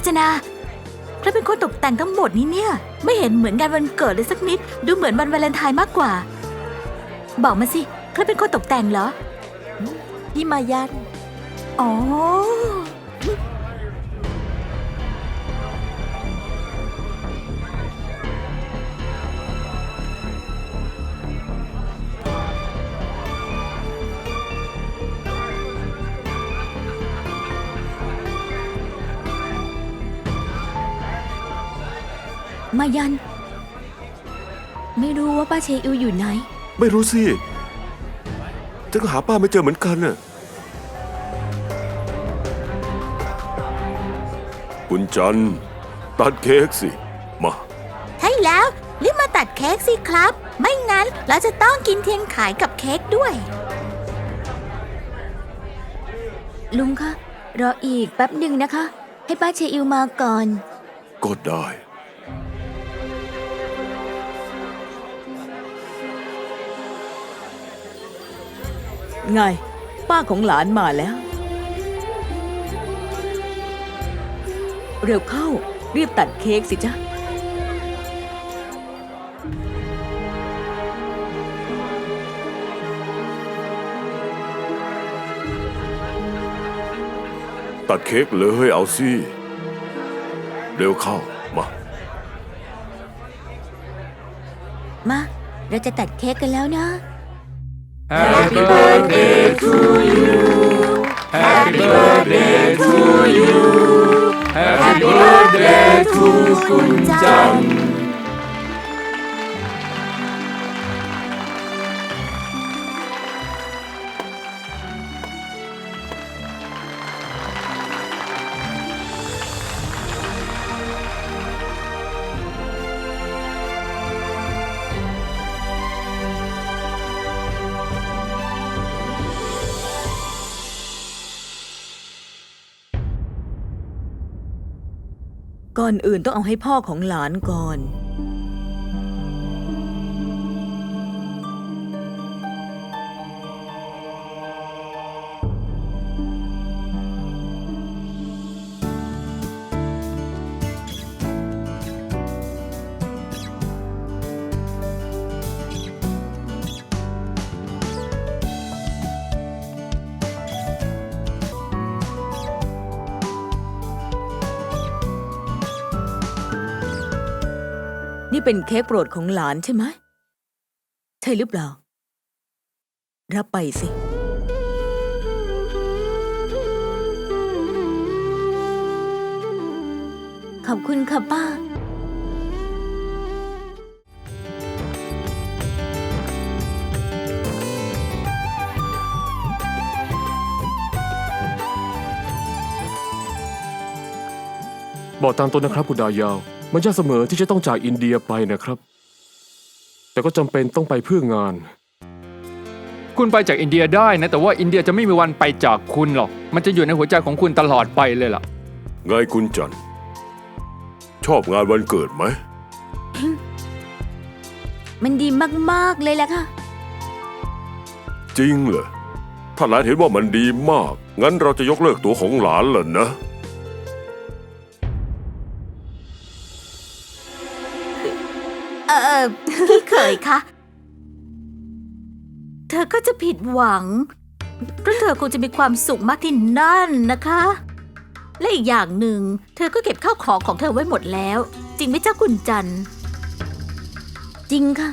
รจนาใครเป็นคนตกแต่งทั้งหมดนี้เนี่ย ไม่เห็นเหมือนงานวันเกิดเลยสักนิด ดูเหมือนวันวาเลนไทน์มากกว่า บอกมาสิใครเป็นคนตกแต่งเหรอ พี่มายัน อ๋อ มายัน ไม่รู้ว่าป้าเชอิวอยู่ไหน ไม่รู้สิฉันก็หาป้าไม่เจอเหมือนกันน่ะคุณจันทร์ตัดเค้กสิ มา ใช่แล้วรีบมาตัดเค้กสิครับ ไม่งั้นเราจะต้องกินเทียนขายกับเค้กด้วย ลุงคะ รออีกแป๊บหนึ่งนะคะ ให้ป้าเชอิวมาก่อน ก็ได้ ไง ป้าของหลานมาแล้ว เร็วเข้า รีบตัดเค้กสิจ๊ะ ตัดเค้กเลยเอาสิ เร็วเข้า มา มา เราจะตัดเค้กกันแล้วนะ Happy birthday to you. Happy birthday to you. Happy birthday to คุณจัน ก่อนอื่นต้องเอาให้พ่อของหลานก่อน นี่เป็นเค้กโปรดของหลานใช่ไหม ใช่หรือเปล่า รับไปสิ ขอบคุณค่ะป้า บอกตามตรงนะครับคุณดายาว มันยากเสมอที่จะต้องจากอินเดียไปนะครับ แต่ก็จำเป็นต้องไปเพื่องาน คุณไปจากอินเดียได้นะ แต่ว่าอินเดียจะไม่มีวันไปจากคุณหรอก มันจะอยู่ในหัวใจของคุณตลอดไปเลยล่ะ ไงคุณจันทร์ชอบงานวันเกิดไหม มันดีมาก ๆ เลยแหละค่ะ จริงเหรอถ้าหลานเห็นว่ามันดีมาก งั้นเราจะยกเลิกตัวของหลานเหรอนะ อพี่เขยคะ เธอก็จะผิดหวัง เพราะเธอคงจะมีความสุขมากที่นั่นนะคะ และอีกอย่างหนึ่ง เธอก็เก็บข้าวของของเธอไว้หมดแล้ว จริงไหมเจ้าคุณจันทร์ จริงค่ะ